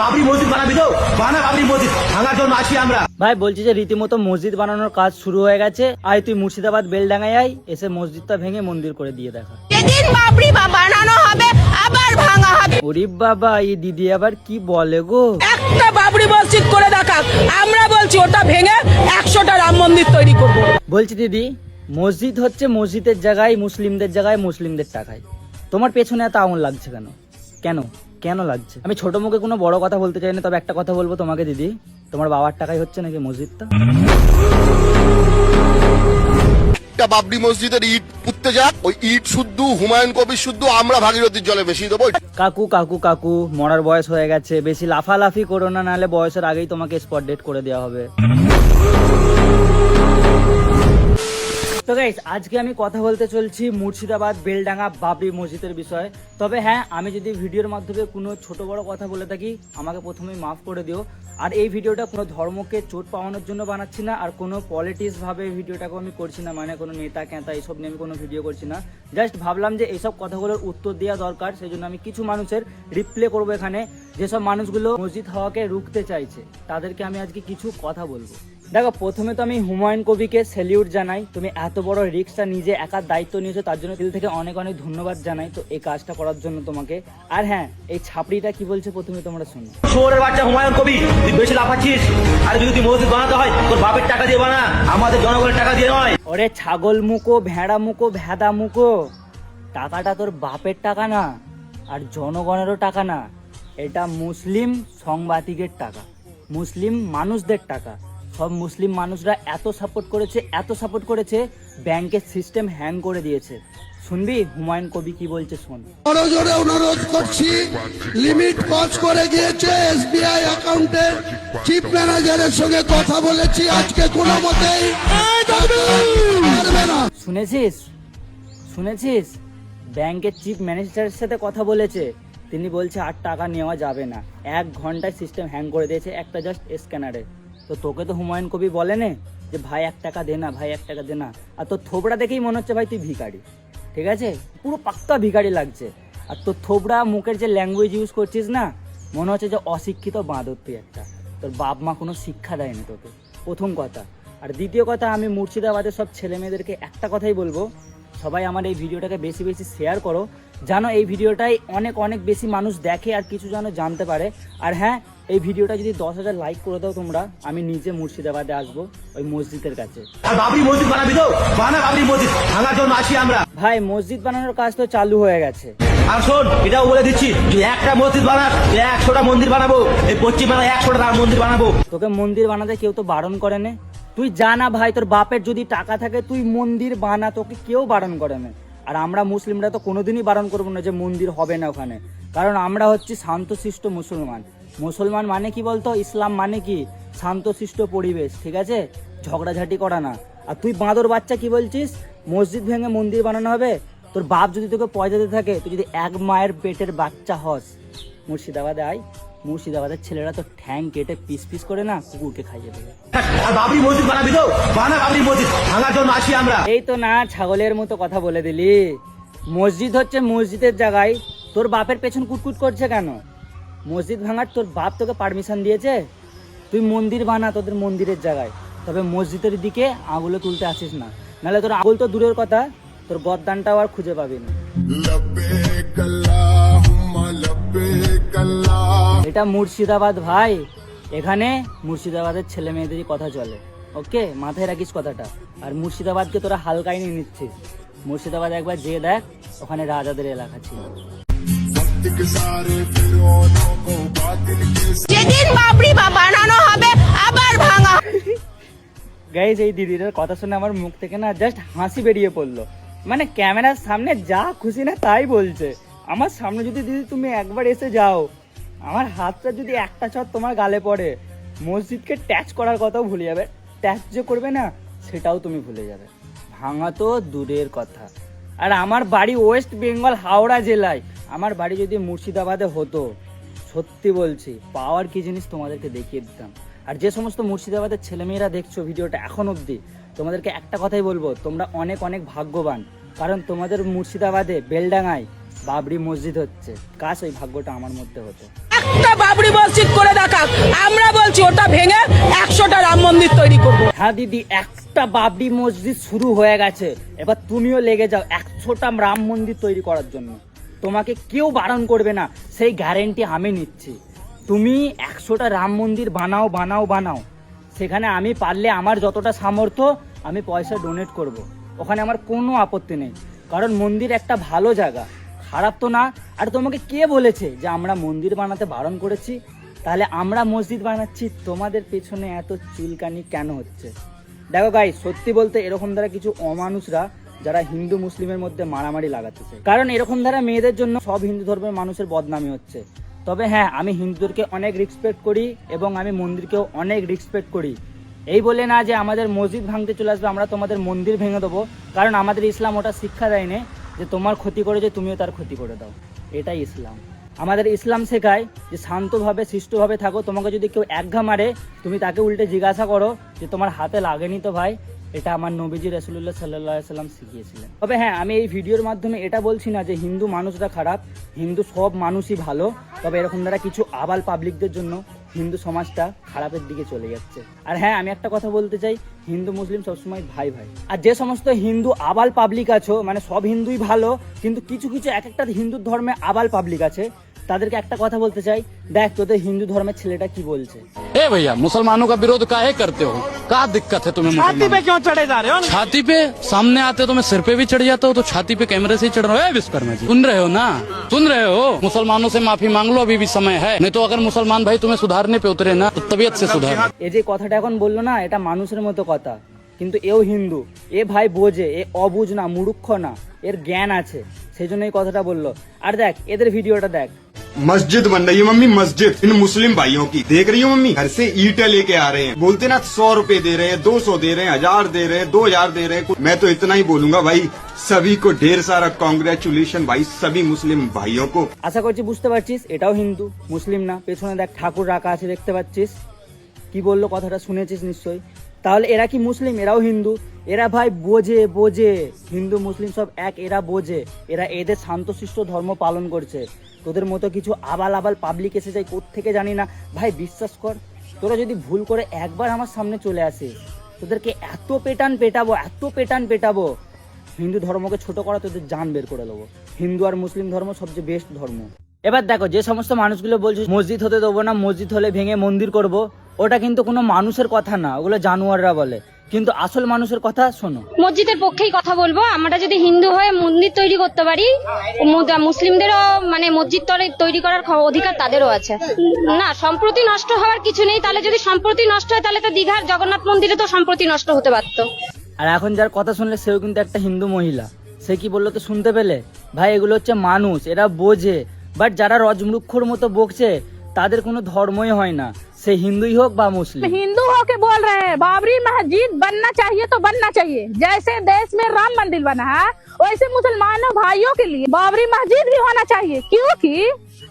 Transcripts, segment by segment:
বাবরি মসজিদ বানাবি তো? বানা বাবরি মসজিদ। ভাঙার জন্য আসি আমরা। ভাই বলছি যে রীতিমতো মসজিদ বানানোর কাজ শুরু হয়ে গেছে। আয় তুই মুর্শিদাবাদ বেলডাঙ্গায় আয় এসে মসজিদটা ভেঙে মন্দির করে দিয়ে দেখা। যেদিন বাবরি বানানো হবে আবার ভাঙা হবে। গরিব বাবা এই দিদি আবার কি বলে গো? একটা বাবরি মসজিদ করে দেখাক আমরা বলছি ওটা ভেঙে একশোটা রাম মন্দির তৈরি করব। বলছি দিদি মসজিদ হচ্ছে মসজিদের জায়গায় মুসলিমদের জায়গায় মুসলিমদের টাকায়। তোমার পেছনে এত আগুন লাগছে কেন? কেন? কেন লাগছে? আমি ছোট মুখে কোনো বড় কথা বলতে চাই না তবে একটা কথা বলব তোমাকে দিদি। তোমার বাবার টাকাই হচ্ছে নাকি মসজিদটা? একটা বাবরি মসজিদের ইট পুঁততে যাক ওই ইট শুদ্ধ হুমায়ুন কবির শুদ্ধ আমরা ভাগীরথীর জলে বেশি দেবো। কাকু কাকু কাকু মরার বয়স হয়ে গেছে। বেশি লাফালাফি করো না নাহলে বয়সের আগেই তোমাকে স্পট ডেট করে দেওয়া হবে। তো গাইস আজকে আমি কথা বলতে চলছি মুর্শিদাবাদ, বেলডাঙ্গা, বাবরি মসজিদের বিষয়ে। তবে হ্যাঁ আমি যদি ভিডিওর মাধ্যমে কোনো ছোট বড় কথা বলে থাকি, আমাকে প্রথমেই মাফ করে দিও। আর এই ভিডিওটা কোনো ধর্মকে চোট পাওয়ানোর জন্য বানাচ্ছি না, আর কোনো পলিটিক্স ভাবে ভিডিওটাকে আমি করছি না মানে কোনো নেতা, ক্যাঁতা, এইসব নিয়ে আমি কোনো ভিডিও করছি না। জাস্ট ভাবলাম যে এইসব কথাগুলোর উত্তর দেওয়া দরকার, সেই জন্য আমি কিছু মানুষের রিপ্লে করব এখানে। যেসব মানুষগুলো মসজিদ হওয়াকে রুখতে চাইছে, তাদেরকে আমি আজকে কিছু কথা বলব। দেখো প্রথমে তো আমি হুমায়ুন কবিকে স্যালিউট জানাই। তুমি এত বড় রিক্সটা নিজে একার দায়িত্ব নিয়েছো তার জন্য দিল থেকে অনেক অনেক ধন্যবাদ জানাই তো এই কাজটা করার জন্য তোমাকে। আর হ্যাঁ এই ছাপড়িটা কি বলছে প্রথমে তোমরা শোনো। শোরের বাচ্চা হুমায়ুন কবি তুই বেশি লাফাচ্ছিস? আর যদি তুই মসজিদ বানাতে হয় তোর বাপের টাকা দিয়ে বানা। আমাদের জনগণের টাকা দিয়ে নয়। ওরে ছাগল মুখো ভেড়া মুখো ভেদা মুখো টাকাটা তোর বাপের টাকা না আর জনগণেরও টাকা না। এটা মুসলিম সাংবাদিকের টাকা মুসলিম মানুষদের টাকা। সব মুসলিম মানুষরা এত সাপোর্ট করেছে এত সাপোর্ট করেছে ব্যাংকের সিস্টেম হ্যাং করে দিয়েছে। শুনবি? হুমায়ুন কবি কি বলছে শোন। বড় জোরে অনুরোধ করছি লিমিট ক্রস করে গিয়েছে এসবিআই অ্যাকাউন্টের চিফ ম্যানেজারের সঙ্গে কথা বলেছি আজকে কোনো মতেই। শুনেছিস? শুনেছিস? ব্যাংকের চিফ ম্যানেজারের সাথে কথা বলেছে। তিনি বলছে আর টাকা নেওয়া যাবে না। এক ঘন্টায় সিস্টেম হ্যাং করে দিয়েছে একটা জাস্ট স্ক্যানারে তো তোকে তো হুমায়ুন কবি বলে নে যে ভাই এক টাকা দে না, ভাই এক টাকা দে না। আর তোর থোবড়া দেখেই মনে হচ্ছে ভাই তুই ভিখারি। ঠিক আছে? পুরো পাক্কা ভিখারি লাগছে। আর তোর থোবড়া মুখের যে ল্যাঙ্গুয়েজ ইউজ করছিস না, মনে হচ্ছে যে অশিক্ষিত বাঁদর তুই একটা। তোর বাপ মা কোনো শিক্ষা দেয়নি তোকে। প্রথম কথা। আর দ্বিতীয় কথা, আমি মুর্শিদাবাদের সব ছেলে মেয়েদেরকে একটা কথাই বলব। সবাই আমার এই ভিডিওটাকে বেশি বেশি শেয়ার করো। যেন এই ভিডিওটাই অনেক অনেক বেশি মানুষ দেখে আর কিছু যেন জানতে পারে। আর হ্যাঁ এই ভিডিওটা যদি দশ হাজার লাইক করে দাও তোমরা আমি নিজে মুর্শিদাবাদে আসব ওই মসজিদের কাছে। ভাই মসজিদ বানানোর কাজ তো চালু হয়ে গেছে। আর শোন এটাও বলে দিচ্ছি তুই একটা মসজিদ বানাস একশোটা মন্দির বানাবো এই পশ্চিম বাংলায় একশোটা রাম মন্দির বানাবো। তোকে মন্দির বানাতে কেউ তো বারণ করে না। তুই জানা ভাই তোর বাপের যদি টাকা থাকে তুই মন্দির বানা তোকে কেউ বারণ করে না। আর আমরা মুসলিমরা তো কোনোদিনই বারণ করব না যে মন্দির হবে না ওখানে। কারণ আমরা হচ্ছি শান্তশিষ্ট মুসলমান। মুসলমান মানে কি বলতো? ইসলাম মানে কি? শান্তশিষ্ট পরিবেশ ঠিক আছে? ঝগড়াঝাটি করা না। আর তুই বাঁদর বাচ্চা কি বলছিস? মসজিদ ভেঙে মন্দির বানানো হবে? তোর বাপ যদি তোকে পয়সা দিতে থাকে তুই যদি এক মায়ের পেটের বাচ্চা হস মুর্শিদাবাদে আয়। মুর্শিদাবাদের ছেলেরা তো ঠ্যাং কেটে পিস পিস করে না কুকুরকে খাইয়ে দেবে। আর বাবরি মসজিদ বানাবি তো? বানা বাবরি মসজিদ। ভাঙার জন্য আসি আমরা। এই তো না ছাগলের মতো কথা বলে দিলি। মসজিদ হচ্ছে মসজিদের জায়গায়। তোর বাপের পেছন কুটকুট করছে কেন? মসজিদ ভাঙার তোর বাপ তোকে পারমিশন দিয়েছে? তুই মন্দির বানা তোদের মন্দিরের জায়গায়। তবে মসজিদের দিকে আঙুলে তুলতে আসিস না। নাহলে তোর আঙুল তো দূরের কথা তোর গদ্দানটাও আর খুঁজে পাবি না। এটা মুর্শিদাবাদ ভাই। এখানে মুর্শিদাবাদের ছেলে মেয়েদেরই কথা চলে। ওকে মাথায় রাখিস কথাটা। আর মুর্শিদাবাদকে তোরা হালকাই নিয়ে নিচ্ছিস। মুর্শিদাবাদ একবার যে দেখ ওখানে রাজাদের এলাকা ছিল। যেদিন গাইজ এই দিদিটার কথা শুনে আমার মুখ থেকে না জাস্ট হাসি বেরিয়ে পড়ল। মানে ক্যামেরার সামনে যা খুশি না তাই বলছে। আমার সামনে যদি দিদি তুমি একবার এসে যাও, আমার হাতটা যদি একটা চট তোমার গালে পড়ে, মসজিদকে ট্যাচ করার কথাও ভুলে যাবে। ট্যাচ যে করবে না, সেটাও তুমি ভুলে যাবে। ভাঙা তো দূরের কথা। আর আমার বাড়ি ওয়েস্ট বেঙ্গল, হাওড়া জেলায়। আমার বাড়ি যদি মুর্শিদাবাদে হতো, সত্যি বলছি, পাওয়ার কি জিনিস তোমাদেরকে দেখিয়ে দিতাম। আর যে সমস্ত মুর্শিদাবাদের ছেলেমেয়েরা দেখছ ভিডিওটা এখন অবধি, তোমাদেরকে একটা কথাই বলব, তোমরা অনেক অনেক ভাগ্যবান। কারণ তোমাদের মুর্শিদাবাদে বেলডাঙায় বাবরি মসজিদ হচ্ছে। কাশ ওই ভাগ্যটা আমার মধ্যে হতো। একটা বাবরি মসজিদ করে দেখাক। আমরা বলছি ওটা ভেঙে একশোটা রাম মন্দির তৈরি করব। হ্যাঁ দিদি, একটা বাবরি মসজিদ শুরু হয়ে গেছে। এবার তুমিও লেগে যাও একশোটা রাম মন্দির তৈরি করার জন্য। তোমাকে কেউ বারণ করবে না, সেই গ্যারেন্টি আমি নিচ্ছি। তুমি একশোটা রাম মন্দির বানাও বানাও বানাও। সেখানে আমি পারলে আমার যতটা সামর্থ্য, আমি পয়সা ডোনেট করব। ওখানে আমার কোনো আপত্তি নেই। কারণ মন্দির একটা ভালো জায়গা। খারাপ তো না। আর তোমাকে কে বলেছে যে আমরা মন্দির বানাতে বারণ করেছি? তাহলে আমরা মসজিদ বানাচ্ছি, তোমাদের পেছনে এত চুলকানি কেন হচ্ছে? দেখো গাই সত্যি বলতে এরকম দ্বারা কিছু অমানুষরা যারা হিন্দু মুসলিমের মধ্যে মারামারি লাগাতেছে কারণ এরকম দ্বারা মেয়েদের জন্য সব হিন্দু ধর্মের মানুষের বদনামি হচ্ছে। তবে হ্যাঁ আমি হিন্দুদেরকে অনেক রেসপেক্ট করি এবং আমি মন্দিরকেও অনেক রেসপেক্ট করি। এই বলে না যে আমাদের মসজিদ ভাঙতে চলে আসবে, আমরা তোমাদের মন্দির ভেঙে দেবো। কারণ আমাদের ইসলাম ওটা শিক্ষা দেয়নি। যে তোমার ক্ষতি করে যে তুমিও তার ক্ষতি করে দাও। এটাই ইসলাম। আমাদের ইসলাম শেখায় যে শান্তভাবে শিষ্টভাবে থাকো। তোমাকে যদি কেউ একঘা মারে, তুমি তাকে উল্টে জিজ্ঞাসা করো যে তোমার হাতে লাগেনি তো ভাই? এটা আমার নবীজি রসুল্লাহ সাল্লাহ সাল্লাম শিখিয়েছিলেন। তবে হ্যাঁ আমি এই ভিডিওর মাধ্যমে এটা বলছি না যে হিন্দু মানুষরা খারাপ, হিন্দু সব মানুষই ভালো। তবে এরকম দ্বারা কিছু আবাল পাবলিকদের জন্য হিন্দু সমাজটা খারাপের দিকে চলে যাচ্ছে। আর হ্যাঁ আমি একটা কথা বলতে চাই, হিন্দু, মুসলিম সবসময় ভাই ভাই। আর যে সমস্ত হিন্দু আবাল পাবলিক আছো মানে সব হিন্দুই ভালো, কিন্তু কিছু কিছু এক একটা হিন্দু ধর্মে আবাল পাবলিক আছে। তাদেরকে একটা কথা বলতে চাই, দেখ তোদের হিন্দু ধর্মের ছেলেটা কি বলছে? এ ভাইয়া মুসলমানো কা বিরোধ কাহে করতে হো? क्या दिक्कत है तुम्हें छाती पे क्यों चढ़े जा रहे हो छाती पे सामने आते तो मैं सिर पे भी चढ़ जाता हूँ तो छाती पे कैमरे से ही चढ़ रहा हूँ ए विश्वकर्मा जी सुन रहे हो ना सुन रहे हो मुसलमानों से माफी मांग लो अभी भी समय है नहीं तो अगर मुसलमान भाई तुम्हें सुधारने पे उतरे ना तो तबीयत से सुधार এ যে কথাটা এখন বললো না এটা মানুষের মতো কথা কিন্তু এও হিন্দু এ ভাই বোঝে এ অবুঝ না মুরুক্ষ না এর জ্ঞান আছে সেই জন্য এই কথাটা বললো আর দেখ এদের ভিডিওটা দেখ मस्जिद बन रही है मम्मी मस्जिद इन मुस्लिम भाइयों की देख रही हो मम्मी घर से ईटे लेके आ रहे हैं बोलते ना सौ रुपए दे रहे हैं दो सौ दे रहे हैं हजार दे रहे हैं दो हजार दे रहे हैं मैं तो इतना ही बोलूंगा भाई सभी को ढेर सारा कॉन्ग्रेचुलेशन भाई सभी मुस्लिम भाइयों को আশা করছি বুঝতে পারছিস এটাও হিন্দু মুসলিম না পেছনে দেখ ঠাকুর রাখা আছে দেখতে পাচ্ছিস কি বললো কথাটা শুনেছিস নিশ্চয়ই তাহলে এরা কি মুসলিম? এরাও হিন্দু। এরা ভাই বোঝে বোঝে। হিন্দু, মুসলিম সব এক, এরা বোঝে। এরা এদের শান্তশিষ্ট ধর্ম পালন করছে। তোদের মতো কিছু আবাল আবাল পাবলিক এসে যায় থেকে জানি না। ভাই, বিশ্বাস কর, তোরা যদি ভুল করে একবার আমার সামনে চলে আসিস, তোদেরকে এত পেটান পেটাবো, এত পেটান পেটাবো। হিন্দু ধর্মকে ছোট করা তোদের জান বের করে দেবো। হিন্দু আর মুসলিম ধর্ম সবচেয়ে বেস্ট ধর্ম। এবার দেখো, যে সমস্ত মানুষগুলো বলছে, মসজিদ হতে দেবো না, মসজিদ হলে ভেঙে মন্দির করব। ওটা কিন্তু কোনো মানুষের কথা না ওগুলো জানোয়াররা বলে। কিন্তু আসল মানুষের কথা শোনো। মসজিদের পক্ষেই কথা বলব আমরা যদি হিন্দু হয়ে মন্দির তৈরি করতে পারি মুসলিমদেরও মানে মসজিদ তৈরি- করার অধিকার তাদেরও আছে। না সম্প্রতি নষ্ট হওয়ার কিছু নেই তাহলে যদি সম্প্রতি নষ্ট হয় তাহলে তো দীঘার জগন্নাথ মন্দিরে তো সম্প্রতি নষ্ট হতে পারতো। আর এখন যার কথা শুনলে সেও কিন্তু একটা হিন্দু মহিলা। সে কি বলল তো শুনতে পেলে? ভাই এগুলো হচ্ছে মানুষ এরা বোঝে। বাট যারা রজমূর্খর মতো বকছে তাদের কোনো ধর্মই হয় না। সে হিন্দুই হোক বা মুসলিম हिंदू होके बोल रहे हैं बाबरी मस्जिद बनना चाहिए तो बनना चाहिए जैसे देश में राम मंदिर बना है वैसे मुसलमानों भाइयों के लिए बाबरी मस्जिद भी होना चाहिए क्योंकि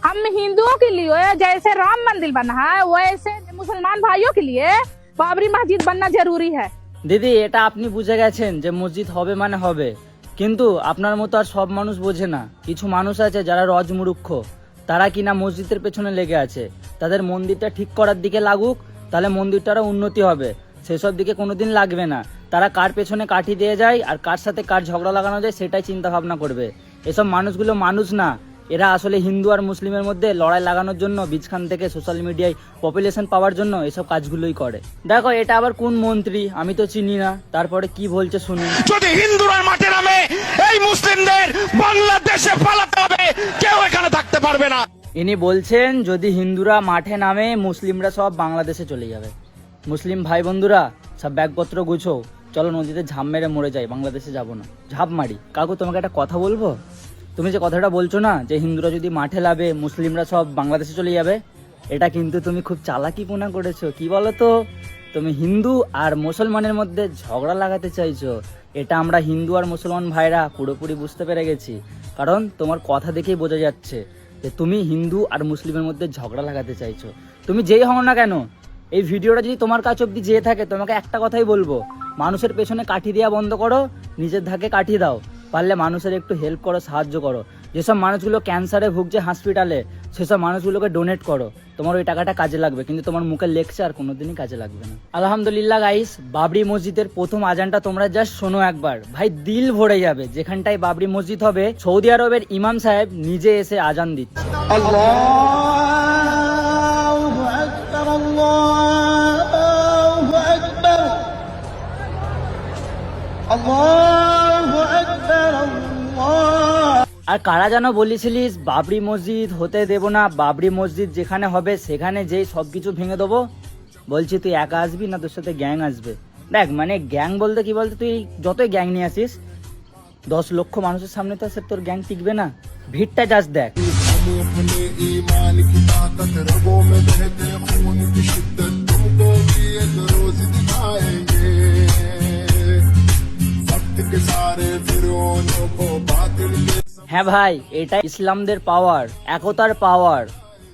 हम हिंदुओं के लिए जैसे राम मंदिर बना है वैसे मुसलमान भाइयों के लिए बाबरी मस्जिद बनना जरूरी है দিদি এটা আপনি বুঝে গেছেন যে মসজিদ হবে মানে হবে কিন্তু আপনার মতো আর সব মানুষ বোঝে না কিছু মানুষ আছে যারা রজমুরুক্ষ তারা কিনা মসজিদের পেছনে লেগে আছে। তাদের মন্দিরটা ঠিক করার দিকে লাগুক, তাহলে মন্দিরটারও উন্নতি হবে। সেসব দিকে কোনোদিন লাগবে না। তারা কার পেছনে কাঠি দিয়ে যায় আর কার সাথে কার ঝগড়া লাগানো যায় সেটাই চিন্তা ভাবনা করবে। এসব মানুষগুলো মানুষ না। এরা আসলে হিন্দু আর মুসলিমের মধ্যে লড়াই লাগানোর জন্য বীজখান থেকে সোশ্যাল মিডিয়ায় পপুলেশন পাওয়ার জন্য এসব কাজগুলোই করে। দেখো, এটা আবার কোন মন্ত্রী? আমি তো চিনি না। তারপরে কি বলছে শুনি যদি হিন্দুরা মাঠে নামে, এই মুসলিমদের বাংলাদেশে কেউ থাকতে পারবে না। ইনি বলছেন, যদি হিন্দুরা মাঠে নামে, মুসলিমরা সব বাংলাদেশে চলে যাবে। মুসলিম ভাই বন্ধুরা সব ব্যাগপত্র গুছো, চলো নদীতে ঝাঁপ মেরে মরে যাই, বাংলাদেশে যাব না। ঝাঁপ মারি। কাকু, তোমাকে একটা কথা বলব? তুমি যে কথাটা বলছো না, যে হিন্দুরা যদি মাঠে লাভে মুসলিমরা সব বাংলাদেশে চলে যাবে, এটা কিন্তু তুমি খুব চালাকিপনা করেছ। কি বলো তো তুমি হিন্দু আর মুসলমানের মধ্যে ঝগড়া লাগাতে চাইছো। এটা আমরা হিন্দু আর মুসলমান ভাইরা পুরোপুরি বুঝতে পেরে গেছি। কারণ তোমার কথা দেখেই বোঝা যাচ্ছে। যে তুমি হিন্দু আর মুসলিমের মধ্যে ঝগড়া লাগাতে চাইছো। তুমি যেই হও না কেন? এই ভিডিওটা যদি তোমার কাছ অব্দি যেয়ে থাকে তোমাকে একটা কথাই বলব। মানুষের পেছনে কাঠি দেওয়া বন্ধ করো, নিজের ধাকে কাঠি দাও। পারলে মানুষের একটু হেল্প করো, সাহায্য করো। যেসব মানুষগুলো ক্যান্সারে ভুগছে হসপিটালে সেসব মানুষগুলোকে ডোনেট করো। তোমার ওই টাকাটা কাজে লাগবে, কিন্তু তোমার মুখের লেগছে আর কোনোদিনই কাজে লাগবে না। আলহামদুলিল্লাহ গাইস বাবরি মসজিদের প্রথম আজানটা তোমরা জাস্ট শোনো একবার। ভাই, দিল ভরে যাবে। যেখানটায় বাবরি মসজিদ হবে, সৌদি আরবের ইমাম সাহেব নিজে এসে আজান দিচ্ছে। আর কারা যেন বলেছিলিস, বাবরি মসজিদ হতে দেব না, বাবরি মসজিদ যেখানে হবে সেখানে যেই সব কিছু ভেঙে দেবো? বলছি, তুই একা আসবি না তোর সাথে গ্যাং আসবে? দেখ মানে গ্যাং বলতে কি বলতে, তুই যতই গ্যাং নিয়ে আসিস, দশ লক্ষ মানুষের সামনে তো সে তোর গ্যাং টিকবে না। ভিড়টা যাস দেখ। হ্যাঁ ভাই, এটা ইসলামদের পাওয়ার একতার পাওয়ার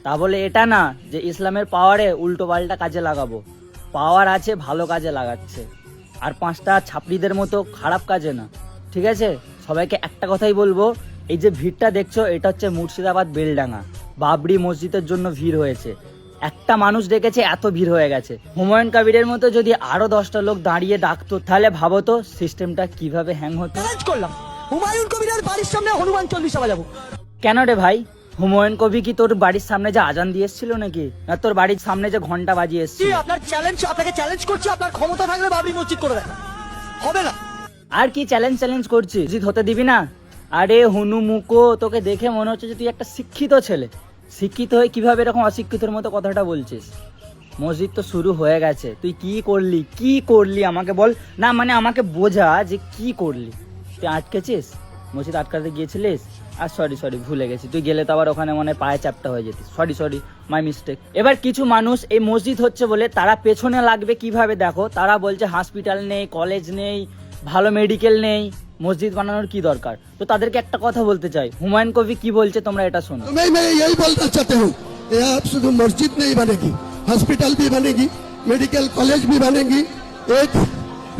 তা বলে এটা না যে ইসলামের পাওয়ারে উল্টো পাল্টা কাজে লাগাবো। পাওয়ার আছে, ভালো কাজে লাগাচ্ছে। আর পাঁচটা ছাপড়িদের মতো খারাপ কাজে না। ঠিক আছে? সবাইকে একটা কথাই বলব, এই যে ভিড়টা দেখছ, এটা হচ্ছে মুর্শিদাবাদ বেলডাঙ্গা। বাবরি মসজিদের জন্য ভিড় হয়েছে। একটা মানুষ ডেকেছে এত ভিড় হয়ে গেছে। হুমায়ুন কবিরের মতো যদি আরও দশটা লোক দাঁড়িয়ে ডাকতো, তাহলে ভাবো তো সিস্টেমটা কীভাবে হ্যাং হতো। করলাম। হুমায়ুন কবিরের বাড়ির সামনে হনুমান চল্লিশা বাজাবো। কেন রে ভাই? হুমায়ুন কবি কি তোর বাড়ির সামনে যে আজান দিয়ে এসেছিল নাকি? না তোর বাড়ির সামনে যে ঘণ্টা বাজিয়ে এসেছিল? আপনার চ্যালেঞ্জ আপনাকে চ্যালেঞ্জ করছি আপনার ক্ষমতা থাকলে বাবরি মসজিদ করে দেন। হবে না। আর কি চ্যালেঞ্জ চ্যালেঞ্জ করছিস জিত হতে দিবি না? আরে হনু মুকো তোকে দেখে মনে হচ্ছে যে তুই একটা শিক্ষিত ছেলে। শিক্ষিত হয়ে কীভাবে এরকম অশিক্ষিতের মতো কথাটা বলছিস? মসজিদ তো শুরু হয়ে গেছে। তুই কি করলি? কি করলি? আমাকে বল। না মানে আমাকে বোঝা যে কি করলি। তুই আটকেছিস মসজিদ আটকাতে গিয়েছিলিস আর সরি সরি ভুলে গেছি তুই গেলে তো আবার ওখানে মনে হয় পায়ে চাপটা হয়ে যেতিস সরি সরি মাই মিস্টেক এবার কিছু মানুষ এই মসজিদ হচ্ছে বলে তারা পেছনে লাগবে কিভাবে দেখো তারা বলছে হসপিটাল নেই কলেজ নেই ভালো মেডিকেল নেই মসজিদ বানানোর কি দরকার তো তাদেরকে একটা কথা বলতে চাই হুমায়ুন কবি কি বলছে তোমরা এটা শোনো मैं मैं यही बोलना चाहता हूँ यहाँ शुद्ध मस्जिद नहीं बनेगी हॉस्पिटल भी बनेगी मेडिकल कॉलेज भी बनेगी एक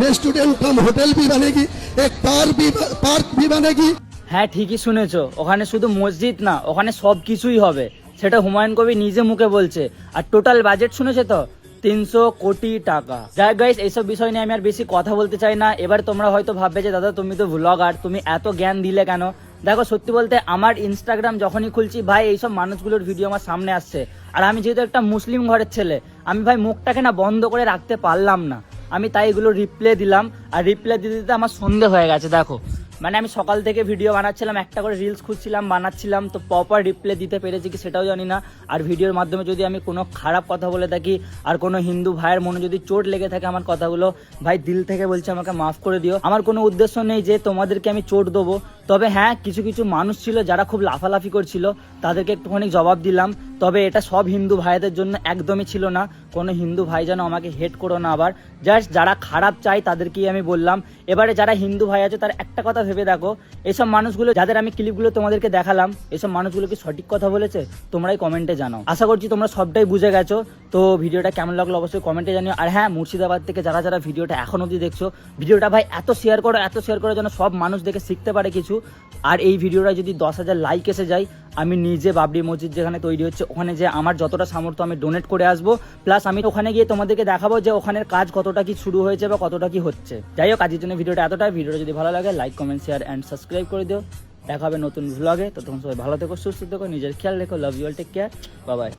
रेस्टोरेंट कम होटल भी बनेगी एक पार्क भी पार्क भी बनेगी হ্যাঁ ঠিকই শুনেছো ওখানে শুধু মসজিদ না ওখানে সব কিছুই হবে সেটা হুমায়ুন কবি নিজে মুখে বলছে আর টোটাল বাজেট শুনেছে তো তিনশো কোটি টাকা যাই গাইস এইসব বিষয় নিয়ে আমি আর বেশি কথা বলতে চাই না এবার তোমরা হয়তো ভাববে যে দাদা তুমি তো ভ্লগার তুমি এত জ্ঞান দিলে কেন দেখো সত্যি বলতে আমার ইনস্টাগ্রাম যখনই খুলছি ভাই এইসব মানুষগুলোর ভিডিও আমার সামনে আসছে আর আমি যেহেতু একটা মুসলিম ঘরের ছেলে আমি ভাই মুখটাকে না বন্ধ করে রাখতে পারলাম না আমি তাই এগুলো রিপ্লে দিলাম। আর রিপ্লে দিতে দিতে আমার সন্ধে হয়ে গেছে, দেখো। মানে আমি সকাল থেকে ভিডিও বানাচ্ছিলাম, একটা করে রিলস খুঁজছিলাম, বানাচ্ছিলাম, তো প্রপার রিপ্লে দিতে পেরেছি কি সেটাও জানি না। আর ভিডিওর মাধ্যমে যদি আমি কোনো খারাপ কথা বলে থাকি, আর কোনো হিন্দু ভাইয়ের মনে যদি চোট লেগে থাকে আমার কথাগুলো, ভাই দিল থেকে বলছে আমাকে মাফ করে দিও। আমার কোনো উদ্দেশ্য নেই যে তোমাদেরকে আমি চোট দেবো। তবে হ্যাঁ কিছু কিছু মানুষ ছিল যারা খুব লাফালাফি করছিল, তাদেরকে একটুখানি জবাব দিলাম। তবে এটা সব হিন্দু ভাইদের জন্য একদমই ছিল না। কোনো হিন্দু ভাই যেন আমাকে হেট করো না আবার। জাস্ট যারা খারাপ চাই তাদেরকেই আমি বললাম। এবারে যারা হিন্দু ভাই আছে, তার একটা কথা ভেবে দেখো। এসব মানুষগুলো, যাদের আমি ক্লিপগুলো তোমাদেরকে দেখালাম, এসব মানুষগুলো কি সঠিক কথা বলেছে? তোমরাই কমেন্টে জানাও। আশা করছি তোমরা সবটাই বুঝে গেছো। তো ভিডিওটা কেমন লাগল অবশ্যই কমেন্টে জানিও। আর হ্যাঁ মুর্শিদাবাদ থেকে যারা যারা ভিডিওটা এখন অবধি দেখছ ভিডিওটা ভাই এত শেয়ার করো, এত শেয়ার করো যেন সব মানুষ দেখে শিখতে পারে কিছু। আর এই ভিডিওটা যদি দশ হাজার লাইক এসে যায়, আমি নিজে বাবরি মসজিদ যেখানে তৈরি হচ্ছে, ওখানে যে আমার যতটা সামর্থ্য আমি ডোনেট করে আসব প্লাস আমি ওখানে গিয়ে তোমাদেরকে দেখাবো যে ওখানের কাজ কতটা কি শুরু হয়েছে বা কতটা কি হচ্ছে। যাই হোক কাজের জন্য ভিডিওটা এতটাই। ভিডিওটা যদি ভালো লাগে like comment share and subscribe করে দিও। দেখা হবে নতুন ভ্লগে তো তখন সবাই ভালো থেকো, সুস্থ থেকো, নিজের খেয়াল রেখো। Love you all take care Babai